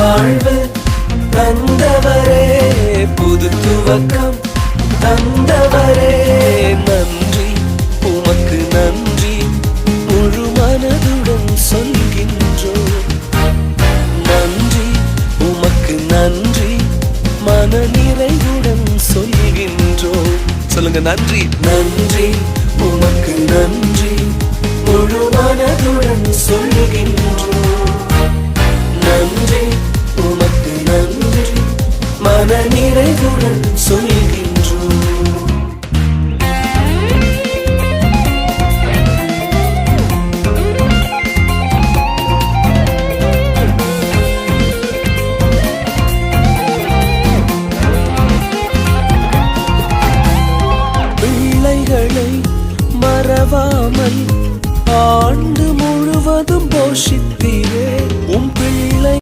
வாழ்வு தந்தவரே புது துவக்கம் தந்தவரே நன்றி உமக்கு நன்றி. முழு மனதுடன் சொல்கின்றோம். நன்றி உமக்கு நன்றி. மன நிறைவுடன் சொல்கின்றோம். சொல்லுங்க நன்றி. நன்றி உமக்கு நன்றி. முழு மனதுடன் சொல்கின்றோம். நிறைவுடன் சொல்கின்றோம் மறவாமல் ஆண்டு முழுவதும் போஷித்து